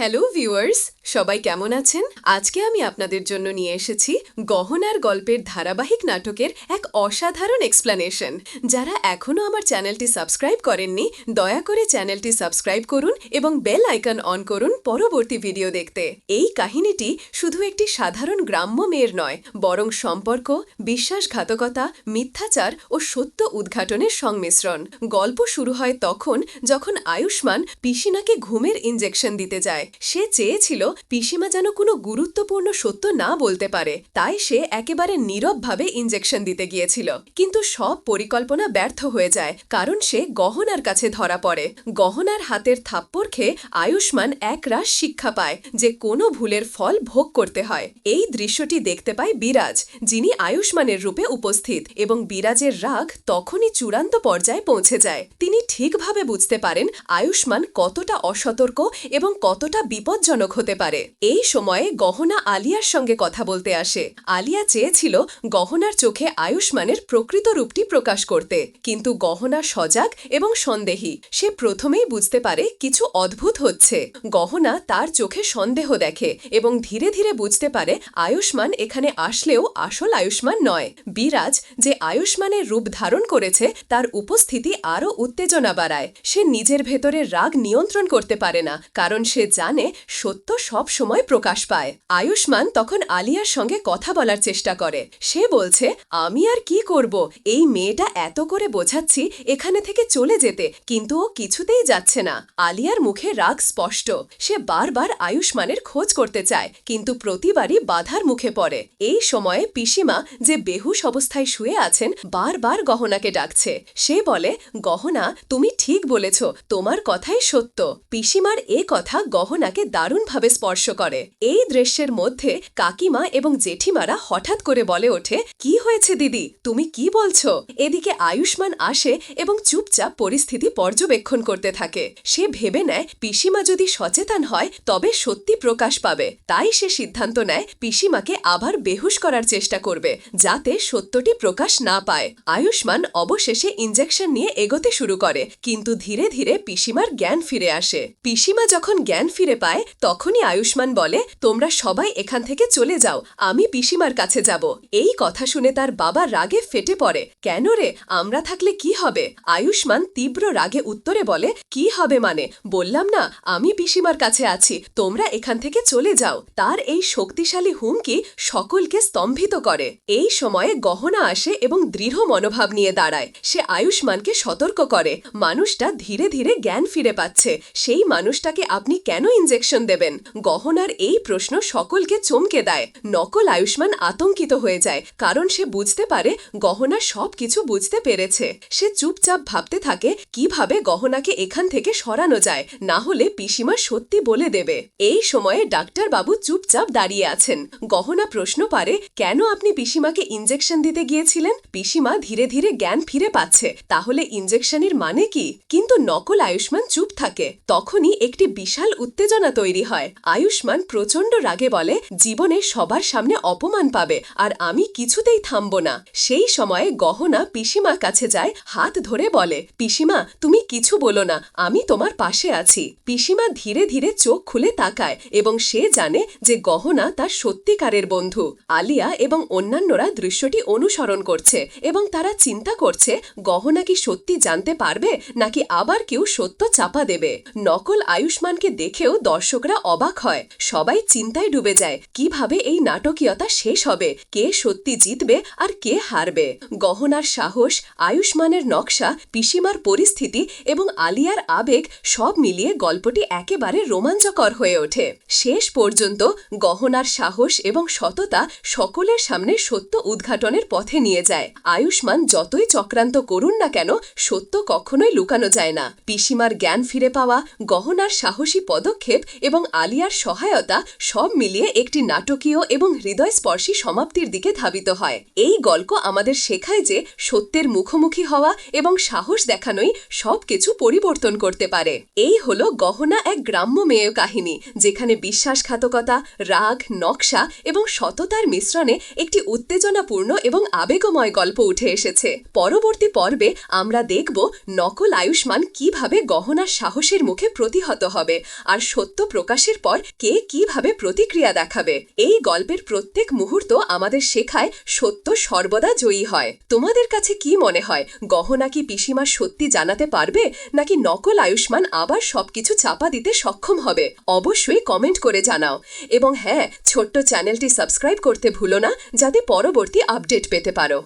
Hello viewers সবাই কেমন আছেন? আজকে আমি আপনাদের জন্য নিয়ে এসেছি গহনার গল্পের ধারাবাহিক নাটকের এক অসাধারণ এক্সপ্লানেশন যারা এখনও আমার চ্যানেলটি সাবস্ক্রাইব করেননি, দয়া করে চ্যানেলটি সাবস্ক্রাইব করুন এবং বেল আইকন অন করুন পরবর্তী ভিডিও দেখতে। এই কাহিনীটি শুধু একটি সাধারণ গ্রাম্য মেয়ের নয়, বরং সম্পর্ক, বিশ্বাসঘাতকতা, মিথ্যাচার ও সত্য উদ্ঘাটনের সংমিশ্রণ। গল্প শুরু হয় তখন যখন আয়ুষ্মান পিসিনাকে ঘুমের ইঞ্জেকশন দিতে যায়। সে চেয়েছিল পিসিমা যেন কোনো গুরুত্বপূর্ণ সত্য না বলতে পারে। তাই সে একেবারে নীরবভাবে ইঞ্জেকশন দিতে গিয়েছিল। কিন্তু সব পরিকল্পনা ব্যর্থ হয়ে যায়, কারণ সে গহনার কাছে ধরা পড়ে। গহনার হাতের থাপ্পড় খেয়ে আয়ুষ্মান একরাশ শিক্ষা পায় যে কোনো ভুলের ফল ভোগ করতে হয়। এই দৃশ্যটি দেখতে পায় বিরাজ, যিনি আয়ুষ্মানের রূপে উপস্থিত এবং বিরাজের রাগ তখনই চূড়ান্ত পর্যায়ে পৌঁছে যায়। তিনি ঠিকভাবে বুঝতে পারেন আয়ুষ্মান কতটা অসতর্ক এবং কতটা বিপজ্জনক হতে পারে। এই সময়ে গহনা আলিয়ার সঙ্গে কথা বলতে আসে। আলিয়া চেয়েছিল গহনার চোখে আয়ুষ্মানের প্রকৃত রূপটি প্রকাশ করতে। কিন্তু গহনা সজাগ এবং সন্দেহী। সে প্রথমেই বুঝতে পারে কিছু অদ্ভুত হচ্ছে। গহনা তার চোখে সন্দেহ দেখে এবং ধীরে ধীরে বুঝতে পারে আয়ুষ্মান এখানে আসলেও আসল আয়ুষ্মান নয়। বিরাজ যে আয়ুষ্মানের রূপ ধারণ করেছে, তার উপস্থিতি আরও উত্তেজনা বাড়ায়। সে নিজের ভেতরের রাগ নিয়ন্ত্রণ করতে পারে না, কারণ সে জানে সত্য সব সময় প্রকাশ পায়। আয়ুষ্মান তখন আলিয়ার সঙ্গে কথা বলার চেষ্টা করে। সে বলছে, আমি আর কি করব? এই মেয়েটা এত করে বোঝাচ্ছি এখানে থেকে চলে যেতে, কিন্তু ও কিছুতেই যাচ্ছে না। আলিয়ার মুখে রাগ স্পষ্ট। সে বারবার আয়ুষ্মানের খোঁজ করতে চায়, কিন্তু প্রতিবারই বাধার মুখে পড়ে। এই সময়ে পিসিমা যে বেহুশ অবস্থায় শুয়ে আছেন, বারবার গহনাকে ডাকছে। সে বলে, গহনা, তুমি ঠিক বলেছ, তোমার কথাই সত্য। পিসিমার এ কথা গহনাকে দারুণভাবে স্পর্শ করে। এই দৃশ্যের মধ্যে কাকিমা এবং জেঠিমারা হঠাৎ করে বলে ওঠে, কি হয়েছে দিদি? তুমি কি বলছো? এদিকে আয়ুষ্মান আসে এবং চুপচাপ পরিস্থিতি পর্যবেক্ষণ করতে থাকে। সে ভেবে নেয়, পিসিমা যদি সচেতন হয়, তবে সত্যি প্রকাশ পাবে। তাই সে সিদ্ধান্ত নেয়, পিসিমাকে আবার বেহুশ করার চেষ্টা করবে, যাতে সত্যটি প্রকাশ না পায়। আয়ুষ্মান অবশেষে ইঞ্জেকশন নিয়ে এগোতে শুরু করে, কিন্তু ধীরে ধীরে পিসিমার জ্ঞান ফিরে আসে। পিসিমা যখন জ্ঞান ফিরে পায়, তখনই আয়ুষ্মান বলে, তোমরা সবাই এখান থেকে চলে যাও, আমি পিসিমার কাছে যাব। এই কথা শুনে তার বাবা রাগে ফেটে পড়ে। কেন রে? আমরা থাকলে কি হবে? আয়ুষ্মান তীব্র রাগে উত্তরে বলে, কি হবে মানে? বললাম না, আমি পিসিমার কাছে আছি, তোমরা এখান থেকে চলে যাও। তার এই শক্তিশালী হুমকি সকলকে স্তম্ভিত করে। এই সময়ে গহনা আসে এবং দৃঢ় মনোভাব নিয়ে দাঁড়ায়। সে আয়ুষ্মানকে সতর্ক করে। মানুষটা ধীরে ধীরে জ্ঞান ফিরে পাচ্ছে। সেই মানুষটাকে আপনি কেন ইঞ্জেকশন দেবেন। গহনার এই প্রশ্ন সকলকে চমকে দেয়। নকল আয়ুষ্মান আতঙ্কিত হয়ে যায়, কারণ সে বুঝতে পারে গহনা সব কিছু বুঝতে পেরেছে। সে চুপচাপ ভাবতে থাকে, কীভাবে গহনাকে এখান থেকে সরানো যায়, না হলে পিসিমা সত্যি বলে দেবে। এই সময়ে ডাক্তার বাবু চুপচাপ দাঁড়িয়ে আছেন। গহনা প্রশ্ন পারে, কেন আপনি পিসিমাকে ইঞ্জেকশন দিতে গিয়েছিলেন? পিসিমা ধীরে ধীরে জ্ঞান ফিরে পাচ্ছে, তাহলে ইঞ্জেকশনের মানে কি? কিন্তু নকল আয়ুষ্মান চুপ থাকে। তখনই একটি বিশাল উত্তেজনা তৈরি হয়। আয়ুষ্মান প্রচণ্ড রাগে বলে, জীবনে সবার সামনে অপমান পাবে আর আমি কিছুতেই থামব না। সেই সময়ে গহনা পিসিমার কাছে যায়, হাত ধরে বলে, পিসিমা, তুমি কিছু বলো না, আমি তোমার পাশে আছি। পিসিমা ধীরে ধীরে চোখ খুলে তাকায় এবং সে জানে যে গহনা তার সত্যিকারের বন্ধু। আলিয়া এবং অন্যান্যরা দৃশ্যটি অনুসরণ করছে এবং তারা চিন্তা করছে, গহনা কি সত্যি জানতে পারবে নাকি আবার কেউ সত্য চাপা দেবে? নকল আয়ুষ্মানকে দেখেও দর্শকরা অবাক হয়। সবাই চিন্তায় ডুবে যায়, কীভাবে এই নাটকীয়তা শেষ হবে? কে সত্যি জিতবে আর কে হারবে? গহনার সাহস, আয়ুষ্মানের নকশা, পিসিমার পরিস্থিতি এবং আলিয়ার আবেগ সব মিলিয়ে গল্পটি একেবারে রোমাঞ্চকর হয়ে ওঠে। শেষ পর্যন্ত গহনার সাহস এবং সততা সকলের সামনে সত্য উদ্ঘাটনের পথে নিয়ে যায়। আয়ুষ্মান যতই চক্রান্ত করুন না কেন, সত্য কখনোই লুকানো যায় না। পিসিমার জ্ঞান ফিরে পাওয়া, গহনার সাহসী পদক্ষেপ এবং আলিয়ার সহায়তা সব মিলিয়ে একটি নাটকীয় এবং হৃদয়স্পর্শী সমাপ্তির দিকে ধাবিত হয়। এই গল্প আমাদের শেখায় যে সত্যের মুখোমুখি হওয়া এবং সাহস দেখানোই সবকিছু পরিবর্তন করতে পারে। এই হলো গহনা এক গ্রাম্য মেয় কাহিনী, যেখানে বিশ্বাসঘাতকতা, রাগ, নকশা এবং সততার মিশ্রণে একটি উত্তেজনাপূর্ণ এবং আবেগময় গল্প উঠে এসেছে। পরবর্তী পর্বে আমরা দেখব নকল আয়ুষ্মান কীভাবে গহনার সাহসের মুখে প্রতিহত হবে, আর সত্য প্রকাশের পর কে কীভাবে প্রতিক্রিয়া দেখাবে? এই গল্পের প্রত্যেক মুহূর্ত আমাদের শেখায় সত্য সর্বদা জয়ী হয়। তোমাদের কাছে কি মনে হয়? গহনা কি পিসিমা সত্যি জানাতে পারবে? নাকি নকল আয়ুষ্মান আবার সবকিছু চাপা দিতে সক্ষম হবে? অবশ্যই কমেন্ট করে জানাও। এবং হ্যাঁ ছোট্ট চ্যানেলটি সাবস্ক্রাইব করতে ভুলো না, যাতে পরবর্তী আপডেট পেতে পারো।